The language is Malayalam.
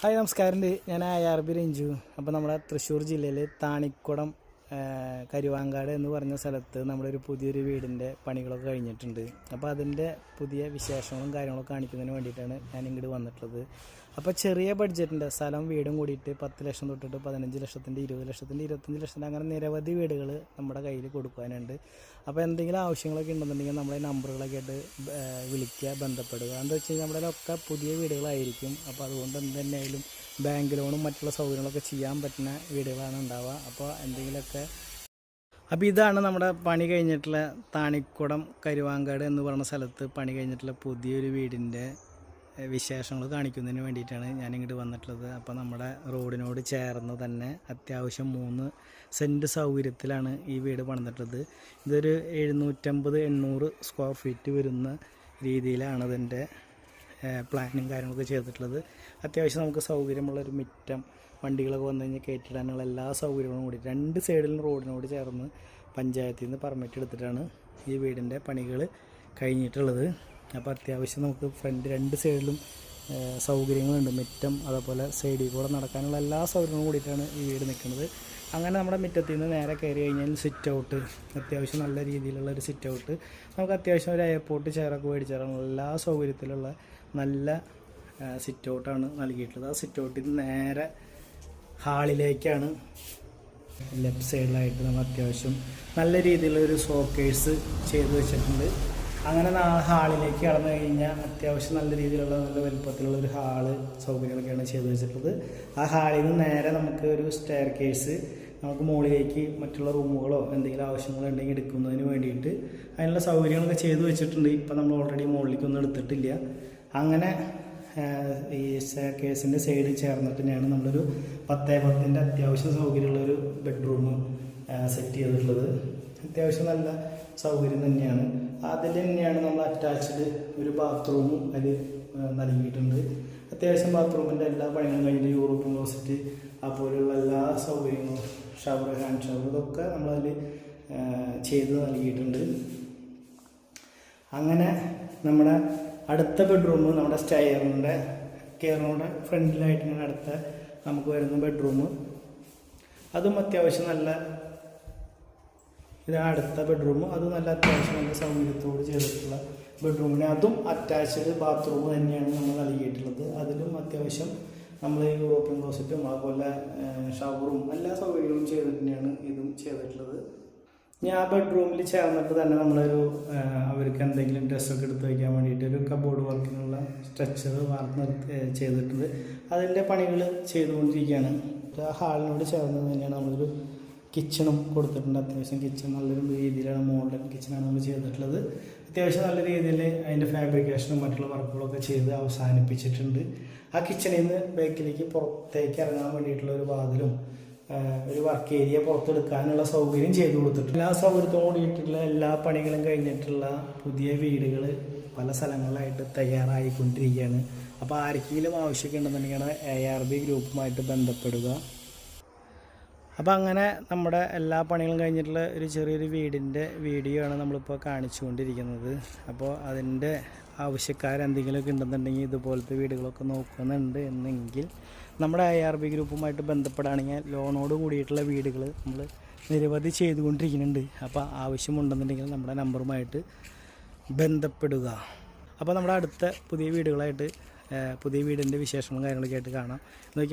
ഹായ് നമസ്കാരം. ഞാൻ ഐ ആർ ബി രഞ്ജു. അപ്പോൾ നമ്മുടെ തൃശ്ശൂർ ജില്ലയിൽ താണിക്കുടം കരുവാങ്കാട് എന്ന് പറഞ്ഞ സ്ഥലത്ത് നമ്മളൊരു പുതിയൊരു വീടിന്റെ പണികളൊക്കെ കഴിഞ്ഞിട്ടുണ്ട്. അപ്പോൾ അതിന്റെ പുതിയ വിശേഷങ്ങളും കാര്യങ്ങളൊക്കെ കാണിക്കുന്നതിന് വേണ്ടിയിട്ടാണ് ഞാൻ ഇങ്ങോട്ട് വന്നിട്ടുള്ളത്. അപ്പോൾ ചെറിയ ബഡ്ജറ്റിന്റെ സ്ഥലം വീടും കൂടിയിട്ട് പത്ത് ലക്ഷം തൊട്ടിട്ട് പതിനഞ്ച് ലക്ഷത്തിന്റെ ഇരുപത് ലക്ഷത്തിന്റെ ഇരുപത്തഞ്ച് ലക്ഷത്തിന്റെ അങ്ങനെ നിരവധി വീടുകൾ നമ്മുടെ കയ്യിൽ കൊടുക്കാനുണ്ട് അപ്പോൾ എന്തെങ്കിലും ആവശ്യങ്ങളൊക്കെ ഉണ്ടെന്നുണ്ടെങ്കിൽ നമ്മളെ നമ്പറുകളൊക്കെ ആയിട്ട് വിളിക്കുക ബന്ധപ്പെടുക. എന്താ വെച്ച് കഴിഞ്ഞാൽ നമ്മുടെ ഒക്കെ പുതിയ വീടുകളായിരിക്കും. അപ്പോൾ അതുകൊണ്ട് എന്ത് തന്നെയായാലും ബാങ്ക് ലോണും മറ്റുള്ള സൗകര്യങ്ങളൊക്കെ ചെയ്യാൻ പറ്റുന്ന വീടുകളാണ് ഉണ്ടാവുക. അപ്പോൾ എന്തെങ്കിലുമൊക്കെ അപ്പോൾ ഇതാണ് നമ്മുടെ പണി കഴിഞ്ഞിട്ടുള്ള താണിക്കുടം കരുവാങ്കാട് എന്ന് പറയുന്ന സ്ഥലത്ത് പണി കഴിഞ്ഞിട്ടുള്ള പുതിയൊരു വീടിന്റെ വിശേഷങ്ങൾ കാണിക്കുന്നതിന് വേണ്ടിയിട്ടാണ് ഞാനിങ്ങോട്ട് വന്നിട്ടുള്ളത്. അപ്പോൾ നമ്മുടെ റോഡിനോട് ചേർന്ന് തന്നെ അത്യാവശ്യം മൂന്ന് സെന്റ് സൗകര്യത്തിലാണ് ഈ വീട് പണിതിട്ടുള്ളത്. ഇതൊരു എഴുന്നൂറ്റമ്പത് എണ്ണൂറ് സ്ക്വയർ ഫീറ്റ് വരുന്ന രീതിയിലാണ് ഇതിന്റെ പ്ലാനും കാര്യങ്ങളൊക്കെ ചെയ്തിട്ടുള്ളത്. അത്യാവശ്യം നമുക്ക് സൗകര്യമുള്ളൊരു മുറ്റം വണ്ടികളൊക്കെ വന്നു കഴിഞ്ഞാൽ കയറ്റിടാനുള്ള എല്ലാ സൗകര്യങ്ങളും കൂടി രണ്ട് സൈഡിലും റോഡിനോട് ചേർന്ന് പഞ്ചായത്തിൽ നിന്ന് പെർമിറ്റ് എടുത്തിട്ടാണ് ഈ വീടിന്റെ പണികൾ കഴിഞ്ഞിട്ടുള്ളത്. അപ്പോൾ അത്യാവശ്യം നമുക്ക് ഫ്രണ്ട് രണ്ട് സൈഡിലും സൗകര്യങ്ങളുണ്ട്. മുറ്റം അതേപോലെ സൈഡിൽ കൂടെ നടക്കാനുള്ള എല്ലാ സൗകര്യങ്ങളും കൂടിയിട്ടാണ് ഈ വീട് നിൽക്കുന്നത്. അങ്ങനെ നമ്മുടെ മുറ്റത്തിൽ നിന്ന് നേരെ കയറി കഴിഞ്ഞാൽ സിറ്റ് ഔട്ട് അത്യാവശ്യം നല്ല രീതിയിലുള്ള ഒരു സിറ്റ് ഔട്ട് നമുക്ക് അത്യാവശ്യം ഒരു എയർപോർട്ട് ചെയറൊക്കെ മേടിച്ചാലുള്ള എല്ലാ സൗകര്യത്തിലുള്ള നല്ല സിറ്റ് ഔട്ടാണ് നൽകിയിട്ടുള്ളത്. ആ സിറ്റ് ഔട്ടിൽ നിന്ന് നേരെ ഹാളിലേക്കാണ് ലെഫ്റ്റ് സൈഡിലായിട്ട് നമ്മൾ അത്യാവശ്യം നല്ല രീതിയിലുള്ളൊരു സോക്കേഴ്സ് ചെയ്ത് വെച്ചിട്ടുണ്ട്. അങ്ങനെ ആ ഹാളിലേക്ക് കടന്നു കഴിഞ്ഞാൽ അത്യാവശ്യം നല്ല രീതിയിലുള്ള നല്ല വലുപ്പത്തിലുള്ള ഒരു ഹാൾ സൗകര്യങ്ങളൊക്കെയാണ് ചെയ്തു വെച്ചിട്ടുള്ളത്. ആ ഹാളിൽ നിന്ന് നേരെ നമുക്ക് ഒരു സ്റ്റെയർ കേസ് നമുക്ക് മുകളിലേക്ക് മറ്റുള്ള റൂമുകളോ എന്തെങ്കിലും ആവശ്യങ്ങളോ ഉണ്ടെങ്കിൽ എടുക്കുന്നതിന് വേണ്ടിയിട്ട് അതിനുള്ള സൗകര്യങ്ങളൊക്കെ ചെയ്തു വെച്ചിട്ടുണ്ട്. ഇപ്പം നമ്മൾ ഓൾറെഡി മുകളിലേക്കൊന്നും എടുത്തിട്ടില്ല. അങ്ങനെ ഈ കേസിന്റെ സൈഡിൽ ചേർന്നിട്ട് തന്നെയാണ് നമ്മളൊരു പത്തേ പത്തിന്റെ അത്യാവശ്യം സൗകര്യമുള്ളൊരു ബെഡ്റൂം സെറ്റ് ചെയ്തിട്ടുള്ളത്. അത്യാവശ്യം നല്ല സൗകര്യം തന്നെയാണ്. അതിൽ തന്നെയാണ് നമ്മൾ അറ്റാച്ച്ഡ് ഒരു ബാത്റൂമും അതിൽ നൽകിയിട്ടുണ്ട്. അത്യാവശ്യം ബാത്റൂമിന്റെ എല്ലാ പണികളും കഴിഞ്ഞ് യൂറോപ്യൻ ക്ലോസറ്റ് അതുപോലെയുള്ള എല്ലാ സൗകര്യങ്ങളും ഷവർ ഹാൻഡ് ഷവർ ഇതൊക്കെ നമ്മളതിൽ ചെയ്ത് നൽകിയിട്ടുണ്ട്. അങ്ങനെ നമ്മുടെ അടുത്ത ബെഡ്റൂം നമ്മുടെ സ്റ്റയറിന്റെ കെയറിനോടെ ഫ്രണ്ടിലായിട്ട് ഇങ്ങനെ അടുത്ത നമുക്ക് വരുന്ന ബെഡ്റൂം അതും അത്യാവശ്യം നല്ല ഇതാണ് അടുത്ത ബെഡ്റൂം അത് നല്ല അത്യാവശ്യം നല്ല സൗകര്യത്തോട് ചെയ്തിട്ടുള്ള ബെഡ്റൂമിന് അതും അറ്റാച്ച്ഡ് ബാത്റൂം തന്നെയാണ് നമ്മൾ നൽകിയിട്ടുള്ളത്. അതിലും അത്യാവശ്യം നമ്മൾ യൂറോപ്യൻ ക്ലോസറ്റും അതുപോലെ ഷവറും എല്ലാ സൗകര്യങ്ങളും ചെയ്തിട്ട് തന്നെയാണ് ഇതും ചെയ്തിട്ടുള്ളത്. ഞാൻ ആ ബെഡ്റൂമിൽ ചേർന്നിട്ട് തന്നെ നമ്മളൊരു അവർക്ക് എന്തെങ്കിലും ഡ്രസ്സൊക്കെ എടുത്ത് വയ്ക്കാൻ വേണ്ടിയിട്ട് ഒരു കബോർഡ് വർക്കിനുള്ള സ്ട്രെച്ചർ വാർത്ത് ചെയ്തിട്ടുണ്ട്. അതിന്റെ പണികൾ ചെയ്തുകൊണ്ടിരിക്കുകയാണ്. ഹാളിനോട് ചേർന്ന് തന്നെയാണ് നമ്മളൊരു കിച്ചണും കൊടുത്തിട്ടുണ്ട്. അത്യാവശ്യം കിച്ചൺ നല്ലൊരു രീതിയിലാണ് മോഡൽ കിച്ചണാണ് നമ്മൾ ചെയ്തിട്ടുള്ളത്. അത്യാവശ്യം നല്ല രീതിയിൽ അതിന്റെ ഫാബ്രിക്കേഷനും മറ്റുള്ള വർക്കുകളൊക്കെ ചെയ്ത് അവസാനിപ്പിച്ചിട്ടുണ്ട്. ആ കിച്ചണിൽ നിന്ന് ബേക്കിലേക്ക് പുറത്തേക്ക് ഇറങ്ങാൻ വേണ്ടിയിട്ടുള്ള ഒരു വാതിലും ഒരു വർക്ക് ഏരിയ പുറത്തെടുക്കാനുള്ള സൗകര്യം ചെയ്തു കൊടുത്തിട്ടുണ്ട്. എല്ലാ സൗകര്യത്തോടു കൂടിയിട്ടുള്ള എല്ലാ പണികളും കഴിഞ്ഞിട്ടുള്ള പുതിയ വീടുകൾ പല സ്ഥലങ്ങളിലായിട്ട് തയ്യാറായിക്കൊണ്ടിരിക്കുകയാണ്. അപ്പോൾ ആർക്കെങ്കിലും ആവശ്യമൊക്കെ ഉണ്ടെന്നുണ്ടെങ്കിൽ എ ആർ ബി ഗ്രൂപ്പുമായിട്ട് ബന്ധപ്പെടുക. അപ്പോൾ അങ്ങനെ നമ്മുടെ എല്ലാ പണികളും കഴിഞ്ഞിട്ടുള്ള ഒരു ചെറിയൊരു വീടിന്റെ വീഡിയോ ആണ് നമ്മളിപ്പോൾ കാണിച്ചുകൊണ്ടിരിക്കുന്നത്. അപ്പോൾ അതിന്റെ ആവശ്യക്കാരെന്തെങ്കിലുമൊക്കെ ഉണ്ടെന്നുണ്ടെങ്കിൽ ഇതുപോലത്തെ വീടുകളൊക്കെ നോക്കുന്നുണ്ട് എന്നെങ്കിൽ നമ്മുടെ ഐ ആർ ബി ഗ്രൂപ്പുമായിട്ട് ബന്ധപ്പെടുകയാണെങ്കിൽ ലോണോട് കൂടിയിട്ടുള്ള വീടുകൾ നമ്മൾ നിരവധി ചെയ്തുകൊണ്ടിരിക്കുന്നുണ്ട്. അപ്പോൾ ആവശ്യമുണ്ടെന്നുണ്ടെങ്കിൽ നമ്മുടെ നമ്പറുമായിട്ട് ബന്ധപ്പെടുക. അപ്പോൾ നമ്മുടെ അടുത്ത പുതിയ വീടുകളായിട്ട് പുതിയ വീടിന്റെ വിശേഷങ്ങളും കാര്യങ്ങളൊക്കെ ആയിട്ട് കാണാം.